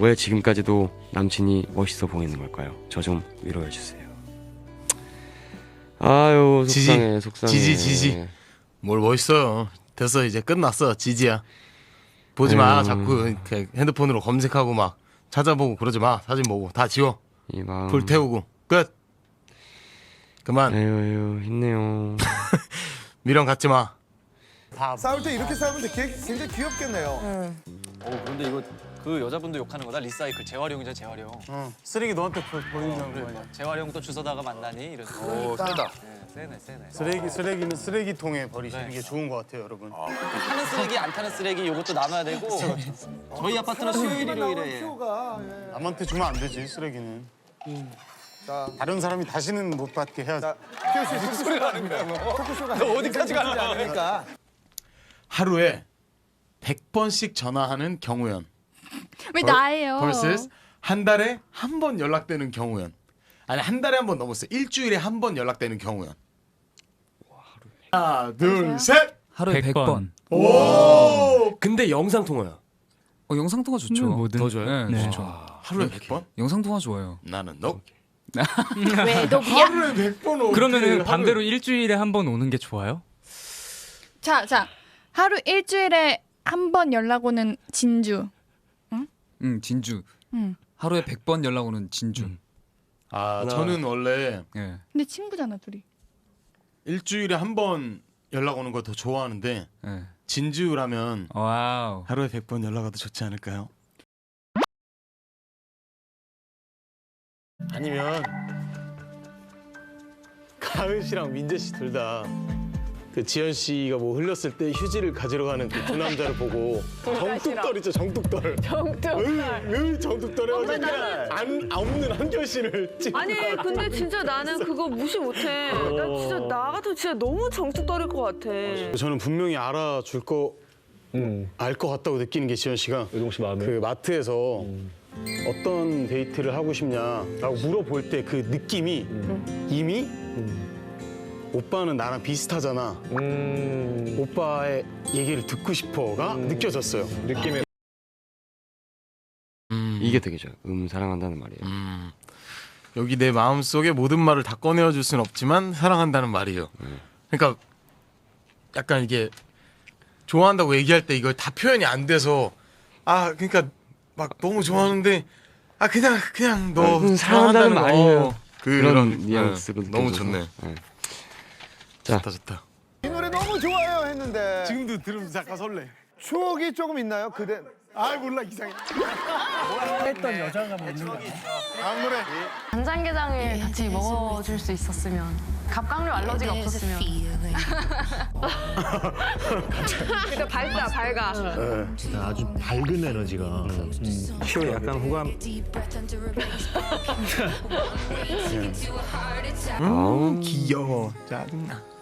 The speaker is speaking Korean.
왜 지금까지도 남친이 멋있어 보이는 걸까요? 저 좀 위로해 주세요. 아유 지지. 속상해 속상해. 지지, 지지. 뭘 멋있어요. 됐어 이제 끝났어 지지야. 보지 마 에휴. 자꾸 핸드폰으로 검색하고 막 찾아보고 그러지 마 사진 보고 다 지워 이 마음. 불 태우고 끝. 그만 에휴 에휴 힘내요. 미련 갖지 마. 싸울 때 이렇게 싸우면 되게 굉장히 귀엽겠네요. 어 근데 이거 그 여자분도 욕하는 거다 리사이클 재활용이죠 재활용. 쓰레기 너한테 버- 버린다는 거 아니야? 재활용 또 주워다가 만나니 이런. 오 세다. 네, 세네 세네. 쓰레기 쓰레기는 쓰레기통에 버리시는 게 좋은 것 같아요, 여러분. 타는 쓰레기 안 타는 쓰레기 요것도 나눠야 되고. 저희 아파트는 수요일 일요일에. 예. 남한테 주면 안 되지, 쓰레기는. 자, 다른 사람이 다시는 못 받게 해야지. 어디까지 않으니까. 하루에 100번씩 전화하는 경우연. 왜 벌- 나예요? vs 한 달에 한 번 연락되는 경우연. 아니 한 달에 한 번 넘었어. 일주일에 한 번 연락되는 경우연. 하나 둘 셋. 하루에 100번. 오. 근데 영상 통화야. 어, 영상 통화 좋죠. 뭐든. 더 좋아요? 네, 네. 좋죠. 하루에 100번? 영상 통화 좋아요. 나는 너. 왜 너구야? 하루에 100번 그러면은 반대로 일주일에 한 번 오는 게 좋아요? 자, 자. 하루 일주일에 한 번 연락 오는 진주. 응, 진주. 응. 하루에 100번 연락 오는 진주. 아 저는 원래 예. 근데 친구잖아, 둘이. 일주일에 한 번 연락 오는 거더 좋아하는데 예. 진주라면 와우. 하루에 100번 연락 와도 좋지 않을까요? 아니면 가은 씨랑 민재 씨 둘 다 그 지현 씨가 뭐 흘렸을 때 휴지를 가지러 가는 그 두 남자를 보고 정뚝떨 있죠 정뚝떨. 정뚝떨. 으 정뚝떨 해가지고 그냥 안 없는 한결 씨를 찍고 아니 근데 진짜 나는 그거 무시 못해. 나 진짜 나 같으면 진짜 너무 정뚝떨일 것 같아. 저는 분명히 알아줄 거알것 같다고 느끼는 게 지현 씨가 그 마트에서 어떤 데이트를 하고 싶냐라고 물어볼 때 그 느낌이 이미 오빠는 나랑 비슷하잖아. 오빠의 얘기를 듣고 싶어가 느껴졌어요. 느낌에 음. 이게 되게 좋아요. 음 사랑한다는 말이에요. 음. 여기 내 마음 속에 모든 말을 다 꺼내어 줄 수는 없지만 사랑한다는 말이에요. 그러니까 약간 이게 좋아한다고 얘기할 때 이걸 다 표현이 안 돼서 아 그러니까 막 너무 좋아하는데 아 그냥 그냥 너 음, 사랑한다는 사랑한다는 말이에요. 거 그런 그런 뉘앙스로 네, 너무 느껴져서. 좋네. 네. 좋다 좋다. 이 노래 너무 좋아요 했는데 지금도 들으면 잠깐 설레. 추억이 조금 있나요? 그대 아 몰라 이상해. 다음 노래. 간장게장을 같이 먹어줄 수 있었으면 갑각류 알러지가 없었으면. 그러니까 밝다 밝아. 아주 밝은 에너지가 쇼 약간 호감. 아우 귀여워. 짜증나.